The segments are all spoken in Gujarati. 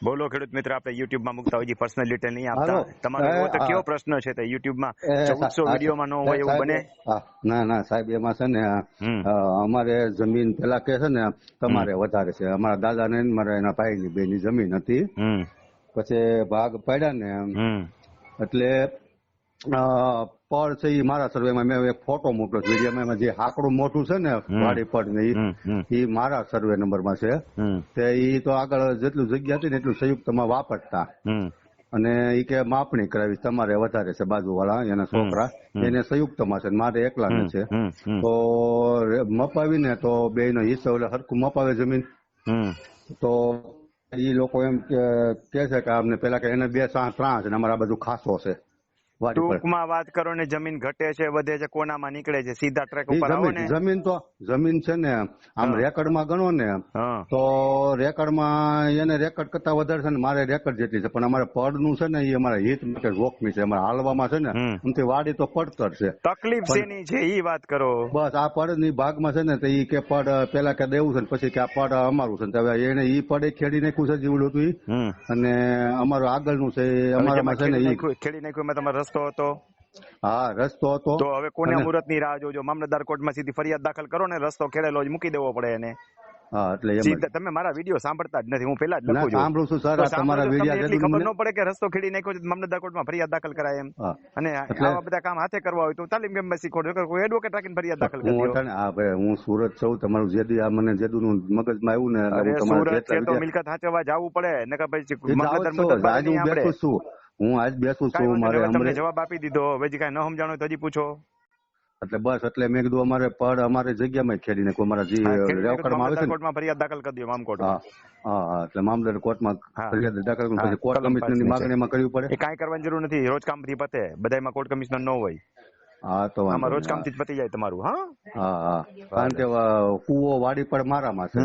બોલો ખેડૂત મિત્ર આપણે યુટ્યુબમાં મુકતા હોય પર્સનલ ડિટેલ નહીં આપતા. તમારો એવો તો કેવો પ્રશ્ન છે તે યુટ્યુબમાં ચૌદસો વિડીયોમાં ન હોય એવું બને? ના ના સાહેબ એમાં છે ને અમારે જમીન પેલા કે છે ને તમારે વધારે છે. અમારા દાદા ને મારા એના ભાઈ ની બેની જમીન હતી. પછી ભાગ પડ્યા ને એટલે પડ છે એ મારા સર્વેમાં મેં એક ફોટો મોકલો છે. એમાં જે હાકડું મોટું છે ને વાડી પડ ને ઈ મારા સર્વે નંબરમાં છે. તે ઈ તો આગળ જેટલું જગ્યા હતી ને એટલું સંયુક્તમાં વાપરતા. અને ઈ કે માપણી કરાવી તમારે વધારે છે બાજુવાળા એના છોકરા. એને એને સંયુક્તમાં છે મારે એકલાને હમ, છે. તો મપાવીને તો બે નો હિસ્સો એટલે હરખું મપાવે જમીન. તો ઈ લોકો એમ કે છે કે અમને પેલા કે એને બે ત્રણ છે ને અમારા બધું ખાસો છે. ટૂંકમાં વાત કરો ને જમીન ઘટે છે વધે છે કોનામાં નીકળે છે? સીધા ટ્રેક ઉપર આવો ને. જમીન તો જમીન છે ને આમ. રેકર્ડમાં ગણો ને તો રેકર્ડમાં એને રેકર્ડ કરતા વધારે છે ને મારે રેકર્ડ જેટલી છે પણ અમારે પડનું છે ને એ અમારા હિત માટે જોખમી છે અમારા હાલવામાં છે ને. એમથી વાડી તો પડતર છે. તકલીફ શેની છે ઈ વાત કરો. બસ આ પડની ભાગમાં છે ને તો ઈ કે પડ પેલા કે દેવું છે ને પછી કે આ પડ અમારું છે હવે એને ઈ પડે ખેડી નાખ્યું છે જીવડું હતું અને અમારું આગળનું છે એ અમારામાં છે ને ખેડી નાખ્યું- તમારે રસ્તો હતો? હા રસ્તો હતો. તો હવે કોને મુહૂર્તની રાહ જોજો? મામલતદાર કોર્ટમાં સીધી ફરિયાદ દાખલ કરો ને રસ્તો ખેડેલો જ મૂકી દેવો પડે એને. હા એટલે તમે મારા વીડિયો સાંભળતા જ નથી હું પેલા જ લખું છું. સાંભળું છું સર તમારા તો વિડિયા એટલી ખબર ન પડે કે રસ્તો ખેડી નાખ્યો છે તો મામલતદાર કોર્ટમાં ફરિયાદ દાખલ કરાય એમ. અને આવા બધા કામ હાથે કરવા હોય તો તાલીમ કેમ શીખવાડો નકર કોઈ એડવોકેટ રાખીને ફરિયાદ દાખલ કરી હા હું સુરત છું તમારું જેદી આ મને જેદુનું મગજમાં આવ્યું ને સુરત છે તો મિલકત હાચવવા જવું પડે પછી એ જાઓ જ મામલતદાર છો. મુદ્દત આપણે હું આજ બેસું છું મારે તમને જવાબ આપી દીધો. હવે જે કાંઈ ન સમજાણો તો હજી પૂછો. એટલે બસ એટલે મેં કીધું અમારે પડ અમારે જગ્યામાં ખેડી નાખું અમારા જે રેવકડમાં આવે છે કોર્ટમાં ફરિયાદ દાખલ કરી દો મામકોટ હા હા હા એટલે મામલતદાર કોર્ટમાં ફરિયાદ દાખલ કરી પછી કોર્ટ કમિશનરની માંગણીમાં કરવી પડે. એ કાંઈ કરવાની જરૂર નથી રોજ કામથી પતે. બધાયમાં કોર્ટ કમિશનર ન હોય. હા તો આમાં રોજ કામથી પતી જાય તમારું હા? હા હા. કારણ કે કુવો વાડી પર મારામાં છે.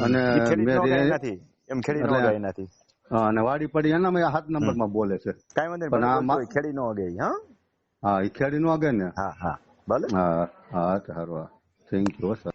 અને મેં ન ગયા જે- એનાથી એમ ખેડી ન જાય એનાથી અને વાડી પડી એનામાં હાથ નંબરમાં બોલે છે. કઈ વાંધો પણ મા- ખેડી નો અગે હા? હા એ ખેડી નો આગે ને? હા હા. ભલે. હા હા સારું થેન્ક યુ સર.